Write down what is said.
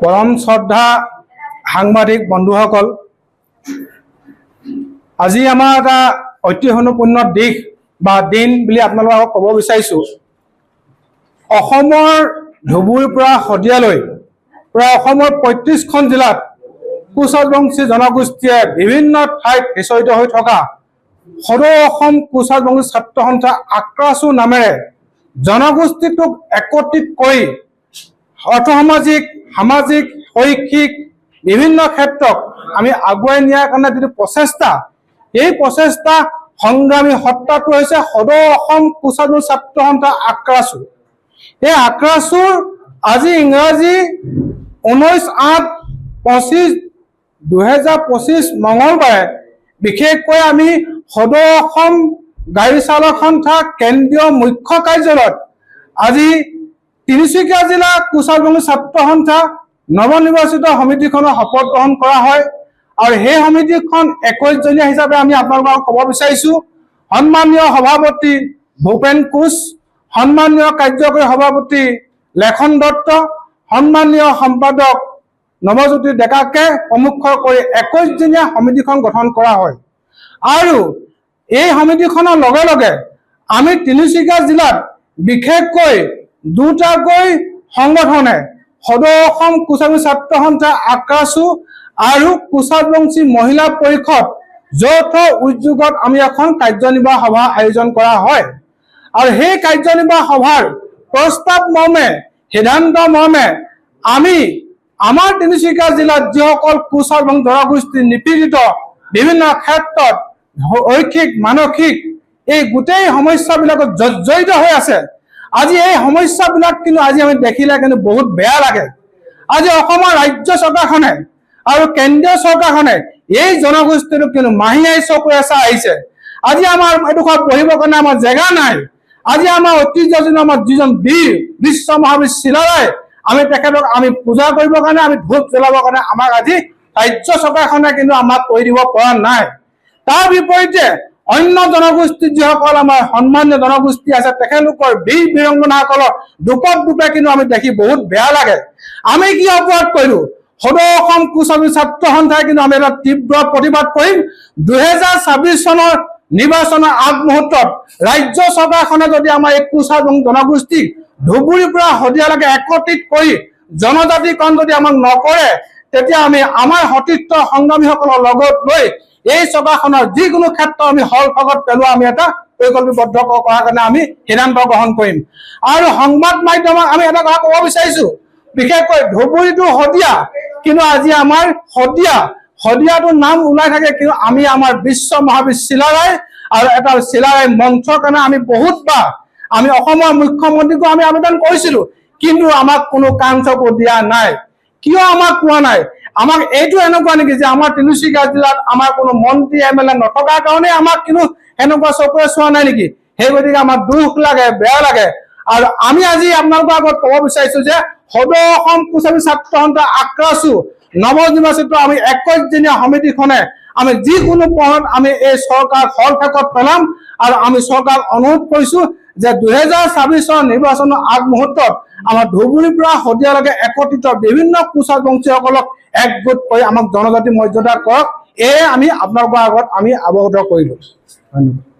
পৰম শ্ৰদ্ধা সাংবাদিক বন্ধুসকল আজি আমাৰ এটা ঐতিহ্যপূৰ্ণ দিশ বা দিন বুলি আপোনালোকক ক'ব বিচাৰিছোঁ। অসমৰ ধুবুৰীৰ পৰা শদিয়ালৈ প্ৰায় অসমৰ পঁয়ত্ৰিছখন জিলাত কোচ ৰাজবংশী জনগোষ্ঠীয়ে বিভিন্ন ঠাইত সিঁচৰিত হৈ থকা সদৌ অসম কোচ ৰাজবংশী ছাত্ৰ সন্থা আক্ৰাছু নামেৰে জনগোষ্ঠীটোক একত্ৰিত কৰি অৰ্থসামাজিক সামাজিক শৈক্ষিক বিভিন্ন ক্ষেত্ৰত আমি আগুৱাই নিয়াৰ কাৰণে যিটো প্ৰচেষ্টা এই প্ৰচেষ্টা সংগ্ৰামী সত্তাটো হৈছে সদৌ অসম কোচাদু ছাত্ৰ সন্থা আক্ৰাছু এই আক্ৰাছুৰ আজি ইংৰাজী ঊনৈছ আঠ পঁচিছ দুহেজাৰ পঁচিছ মঙলবাৰে বিশেষকৈ আমি সদৌ অসম গাড়ী চালক সন্থা কেন্দ্ৰীয় মুখ্য কাৰ্যালয়ত আজি তিনিচুকীয়া জিলা কোচালবংগী ছাত্ৰ সন্থা নৱনিৰ্বাচিত সমিতিখনৰ শপত গ্ৰহণ কৰা হয়। আৰু সেই সমিতিখন একৈশজনীয়া হিচাপে আমি আপোনালোকক ক'ব বিচাৰিছোঁ। সন্মানীয় সভাপতি ভূপেন কোচ সন্মানীয় কাৰ্যকৰী সভাপতি লেখন দত্ত সন্মানীয় সম্পাদক নৱজ্যোতি ডেকাকে প্ৰমুখ কৰি একৈশজনীয়া সমিতিখন গঠন কৰা হয়। আৰু এই সমিতিখনৰ লগে লগে আমি তিনিচুকীয়া জিলাত বিশেষকৈ দুটাকৈ সংগঠনে সদৌ অসম কোচাবী ছাত্ৰ সন্থা আক্ৰাছু আৰু কোচাবংশী মহিলা পৰিষদ যৌথ উদ্যোগত আমি এখন কাৰ্যনিৰ্বাহ সভা আয়োজন কৰা হয়। আৰু সেই কাৰ্যনিৰ্বাহ সভাৰ প্ৰস্তাৱ মৰ্মে, সিদ্ধান্ত মৰ্মে আমি আমাৰ তিনিচুকীয়া জিলাত যিসকল কোচ এবং জনগোষ্ঠী নিপীড়িত বিভিন্ন ক্ষেত্ৰত ঐকিক মানসিক এই গোটেই সমস্যাবিলাকত জৰ্জৰিত হৈ আছে। আজি এই সমস্যাবিলাক কিন্তু আজি আমি দেখিলে কিন্তু বহুত বেয়া লাগে। আজি অসমৰ ৰাজ্য চৰকাৰখনে আৰু কেন্দ্ৰীয় চৰকাৰখনে এই জনগোষ্ঠীটোক কিন্তু মাহীয়াই চকুৰে চাই আহিছে। আজি আমাৰ এডোখৰ পঢ়িবৰ কাৰণে আমাৰ জেগা নাই। আজি আমাৰ ঐতিহ্যজনৰ আমাৰ যিজন বীৰ, বিশ্ব মহাবীৰ চিলাৰাই আমি তেখেতক আমি পূজা কৰিবৰ কাৰণে, আমি ধূপ জ্বলাবৰ কাৰণে আমাক আজি ৰাজ্য চৰকাৰখনে কিন্তু আমাক কৰি দিব পৰা নাই। তাৰ বিপৰীতে অন্য জনগোষ্ঠী যিসকল আমাৰ সন্মানীয় জনগোষ্ঠী আছে, তেখেতলোকৰ বীৰ বীৰংগনাসকলৰ দুপত দুপে কিন্তু আমি দেখি বহুত বেয়া লাগে। আমি কি অপৰাধ কৰিলো? সদৌ অসম কোচাবী ছাত্ৰ সন্থাই কিন্তু আমি এটা তীব্ৰ প্ৰতিবাদ কৰিম। দুহেজাৰ ছাব্বিছ চনৰ নিৰ্বাচনৰ আগমুহূৰ্তত ৰাজ্য চৰকাৰখনে যদি আমাৰ এই কোচা জনগোষ্ঠীক ধুবুৰীৰ পৰা শদিয়ালৈকে একত্ৰিত কৰি জনজাতিকৰণ যদি আমাক নকৰে, তেতিয়া আমি আমাৰ সতীৰ্থ সংগ্ৰামীসকলৰ লগত লৈ এই চৰকাৰখনৰ যিকোনো ক্ষেত্ৰত আমি হল ভাগত পেলোৱা, আমি এটা পৰিকল্পিতবদ্ধ কৰাৰ কাৰণে আমি সিদ্ধান্ত গ্ৰহণ কৰিম। আৰু সংবাদ মাধ্যমক আমি এটা কথা ক'ব বিচাৰিছো, বিশেষকৈ ধুবুৰীটো শদিয়া, কিন্তু আজি আমাৰ শদিয়া, শদিয়াটোৰ নাম ওলাই থাকে, কিন্তু আমি আমাৰ বিশ্ব মহাবীৰ চিলাৰাই আৰু এটা চিলাৰাই মঞ্চৰ কাৰণে আমি বহুতবাৰ, আমি অসমৰ মুখ্যমন্ত্ৰীকো আমি আবেদন কৰিছিলো, কিন্তু আমাক কোনো কাম চকু দিয়া নাই। কিয় আমাক কোৱা নাই? আমাক এইটো এনেকুৱা নেকি যে আমাৰ তিনিচুকীয়া জিলাত আমাৰ কোনো মন্ত্ৰী, এম এল এ নথকাৰ কাৰণে আমাক কিন্তু সেনেকুৱা চকুৰে চোৱা নাই নেকি? সেই গতিকে আমাৰ দুখ লাগে, বেয়া লাগে। আৰু আমি আজি আপোনালোকৰ আগত ক'ব বিচাৰিছো যে সদৌ অসম কোচাবী ছাত্ৰ সন্থা আক্ৰাছু নৱনিৰ্বাচিত আমি একৈশজনীয়া সমিতিখনে আমি যিকোনো পথত আমি এই চৰকাৰ হলফেকত পেলাম আৰু আমি চৰকাৰক অনুৰোধ কৰিছো যে দুহেজাৰ ছাব্বিছৰ নিৰ্বাচনৰ আগমুহূৰ্তত আমাৰ ধুবুৰীৰ পৰা শদিয়ালৈকে একত্ৰিত বিভিন্ন কোচা বংশীসকলক একগোট কৰি আমাক জনজাতি মৰ্যাদা কৰক এয়ে আমি আপোনালোকৰ আগত আমি অৱগত কৰিলো। ধন্যবাদ।